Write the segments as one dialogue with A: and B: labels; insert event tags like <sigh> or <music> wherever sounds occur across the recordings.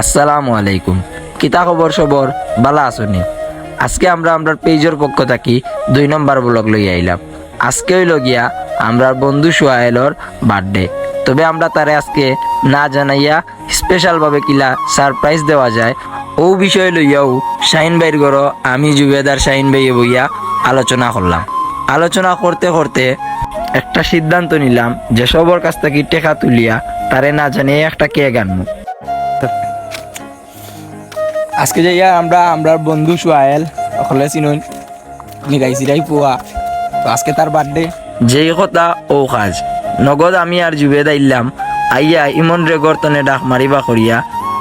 A: আসসালামু আলাইকুম। কিতা খবর সবর বালা আসনি। আজকে আমরা আমরার পেজের পক্ষ থাকি দুই নম্বর ব্লগ লই আইলাম। আজকে হইল গিয়া আমরার বন্ধু সোহাইলর বার্থডে তবে আমরা তারে আজকে না জানাইয়া স্পেশাল ভাবে কিলা সারপ্রাইজ দেওয়া যায়। ও বিষয় লইয়াও শাহিন ভাইয়ের গড় আমি জুবেদার শাহিন ভাই বইয়া আলোচনা করলাম। আলোচনা করতে করতে একটা সিদ্ধান্ত নিলাম যে সবার কাছ থেকে টেকা তুলিয়া তারে না জানিয়ে একটা কেক আনব।
B: আজকে যাইয়া আমরা আমরা বন্ধু সোহেল অকলে চিনুন মিরাই চিরাই পুয়া। তো আজকে তার বার্থডে
A: যেই কথা ও কাজ। নগদ আমি আর জুবেদ আইলাম আইয়া ইমন রে গর্তনে ডাক মারিবা করিয়া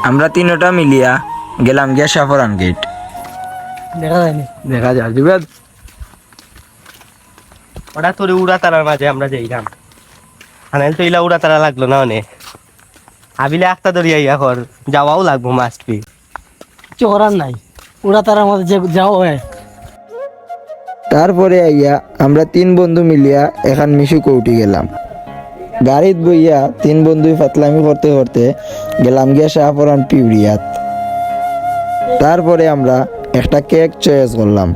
A: আমরা তিনটা মিলিয়া গেলাম গিয়া সাফরান গেট
B: দেখা যায়নি। দেখা যায় জুবেদ
C: ওটা তোর উড়া তারার মাঝে আমরা যাইলাম হানাইল তো ইলা উড়া তারা লাগল না অনেক আবিলে একটা দরিয়া ইয়া কর যাওয়াও লাগবো মাস্ট বি
D: কিছু করার নাই। ওরা তার আমাদের যে যাও হয়
A: তারপরে আইয়া আমরা তিন বন্ধু মিলিয়া এখান মিশু কৌটি গেলাম। গাড়িত বইয়া তিন বন্ধুই ফাতলামি করতে করতে গেলাম গিয়া শাহপুরান পিউরিয়াত। তারপরে আমরা একটা কেক চয়েস করলাম।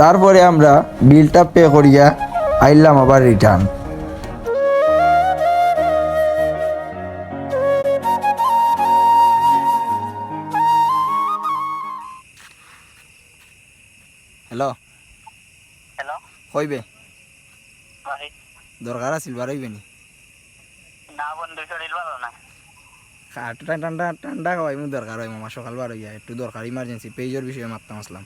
A: তারপরে আমরা বিলটা পে করিয়া আইলাম আবার রিটার্ন।
B: হ্যালো
E: হ্যালো
B: কইবে দরকার আছিল বারইবে নি?
E: না বন্ধু শরীর ভালো না।
B: ঠান্ডা ঠান্ডা ঠান্ডা খাওয়াই দরকার হয় মামা। সকাল বার হইয়া একটু দরকার ইমার্জেন্সি পেজের বিষয়ে মারতাম আসলাম।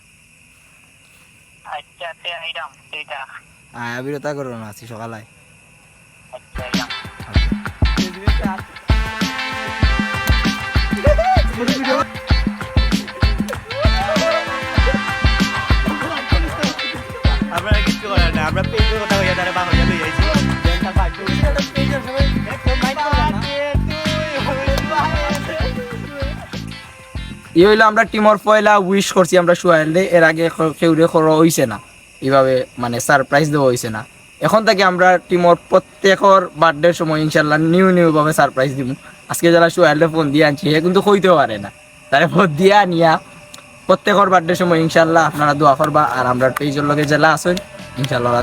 E: আচ্ছা তে আইরাম এটা
B: আয় বিরতা করো না আছি সকালায়।
E: আচ্ছা আইরাম
C: আমরা কিছু করার না আমরা পেজের কথা হইয়া তারা বাহইয়া লই আইছি
B: ই হইল আমরা টিমর পয়লা উইশ করছি আমরা সোহেলরে এর আগে কেউরে করা হইছে না। এইভাবে মানে সারপ্রাইজ দেওয়া হইছে না। এখন থেকে আমরা টিমর প্রত্যেকর বার্থডের সময় ইনশাল্লাহ নিউ নিউ ভাবে সারপ্রাইজ দিব আজকে যারা সোহেলরে ফোন দিয়ে আনছি, সে কিন্তু কইতেও পারে না। তারে ফোন দিয়া নিয়া প্রত্যেকর বার্থডের সময় ইনশাল্লাহ আপনারা দোয়া করবা। আর আমরা পেজের লগে জেলা আসেন ইনশাল্লাহ ওরা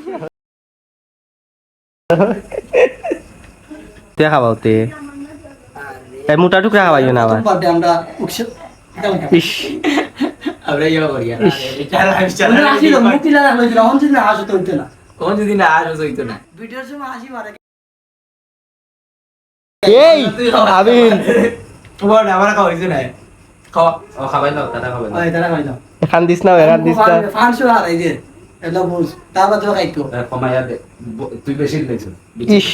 C: তে খাবাও তে এই মোটা টুকরা খাবাইও না আবার?
D: আমরা উৎসব
C: ইস।
B: আমরা ইয়া করি
D: হাসিল মুক্তি লাগা হয়েছিল অন যদি না হাসতে হইতো না
B: কোন যদি না আসো হইতো না
D: ভিডিওর সময় হাসি মারে
C: এই আবিন
B: তোমার আমার খাওয়া না খাওয়া
D: ওই তারা না
C: এখান দিস না এখান দিস না।
D: ফান শুরু হারাই দিয়ে এটা বুঝ তারপর তো খাইতো
F: তুই বেশি দিয়েছ
C: ইস।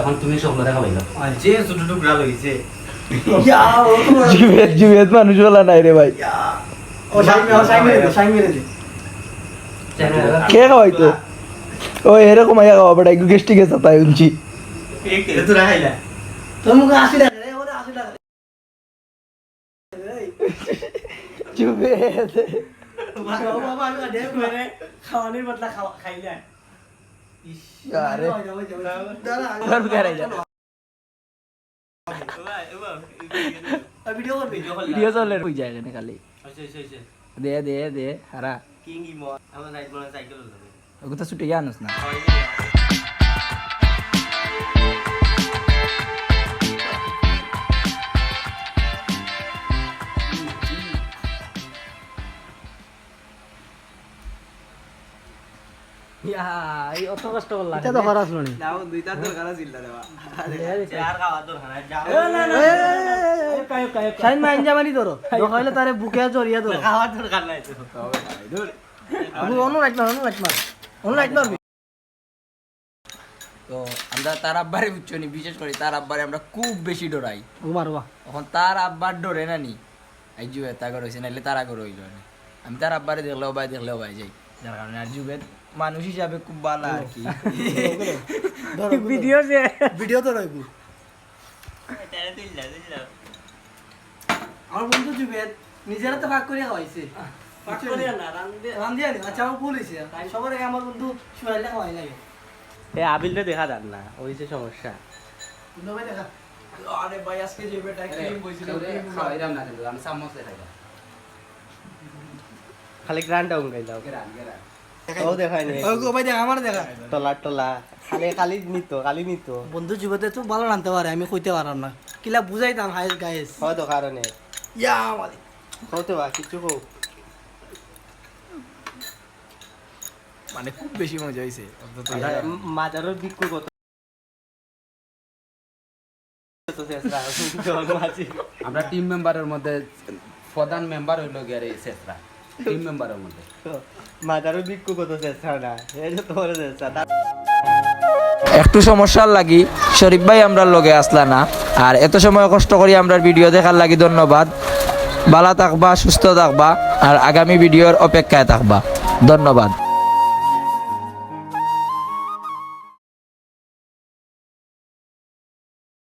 F: এখন তুমি সবগুলো দেখা পাইলাম।
C: যে ছোট টুকরা লইছে
A: জুবেদ জুবেদ মানুষ বলা নাই রে ভাই।
D: ও ও
A: কে খাওয়াই তো? ও এরকম আইয়া খাওয়া বেটা একটু গেস্টি গেছে তাই উঞ্চি
C: তোরা খাইলা?
D: হাসি লাগে রে ওরে লাগে
A: জুবেদ
D: বাবা বাবা আমি দেখ করে খাওয়ানির বদলা খাওয়া খাইলা
A: আরে
B: আর বেড়াই যা
D: ভিডিও করবি
B: ভিডিও চলে হই যায় এখানে খালি দে দে দে হারা
C: কিং ইমো আমরা সাইকেল সাইকেল
B: ওগুলো ছুটে জানোস না
D: অত কষ্ট করলা এটা তো খরচ লনি
B: না। দুইটা দরকার আছিল দেওয়া
D: সাইন মাইন যাবানি ধরো। <laughs> হইলে তারে বুকে জড়িয়ে ধরো।
C: খাওয়ার দরকার নাই তো।
B: তো আমরা তার আব্বারে বুঝছ নি বিশেষ করে তার আব্বারে আমরা খুব বেশি ডরাই। এখন তার আব্বার ডরে না নি? এই জুয়ে তাগর হয়েছে নাহলে তার আগর হইল আমি তার আব্বারে দেখলেও ভাই দেখলেও ভাই যাই। যার কারণে আর জুবেদ মানুষ হিসাবে খুব ভালো আর কি। <laughs>
D: ভিডিও যে। ভিডিও তো রইব আমার বন্ধু জুবেদ নিজেরা তো ভাগ করে খাওয়াইছে। ভাগ করে না রান্ধি আচ্ছা আমার ভুল হয়েছে সবার আগে আমার বন্ধু শুয়াইলে খাওয়াই লাগে।
C: এ আবিলটা দেখা যান না ওই যে সমস্যা।
D: বন্ধু ভাই দেখা।
B: আরে ভাই আজকে জুবেদটা ক্রিম বইছিল
F: খাওয়াইলাম না কিন্তু আমি চামচ দেখাইলাম
C: খালি গ্রান্ড গাইলাম ও দেখাই নি
D: ও ভাই দেখা আমার দেখা।
C: টলা টলা। খালি খালি নিত খালি নিত।
D: বন্ধু যুবতে তো ভালো রানতে পারে আমি কইতে পারলাম না। কিলা বুঝাইতাম হাইস গাইস
C: হয়তো কারণে।
D: ইয়া মালিক
C: হতে বা কিছু কো
B: মানে খুব বেশি মজা হয়েছে
C: মাজারও বিক্রি কত তো <laughs>
F: আমরা টিম মেম্বারের মধ্যে প্রধান মেম্বার হইল গিয়ে এই শেষরা টিম মেম্বারের মধ্যে।
C: মাদারও বিক্রি কত চেষ্টা না? এই যে তোমার শেষরা
A: একটু সমস্যার লাগি শরীফ ভাই আমরা লগে আসলা না। আর এত সময় কষ্ট করি আমরা ভিডিও দেখার লাগি ধন্যবাদ। ভালো থাকবা সুস্থ থাকবা আর আগামী ভিডিওর অপেক্ষায় থাকবা। ধন্যবাদ।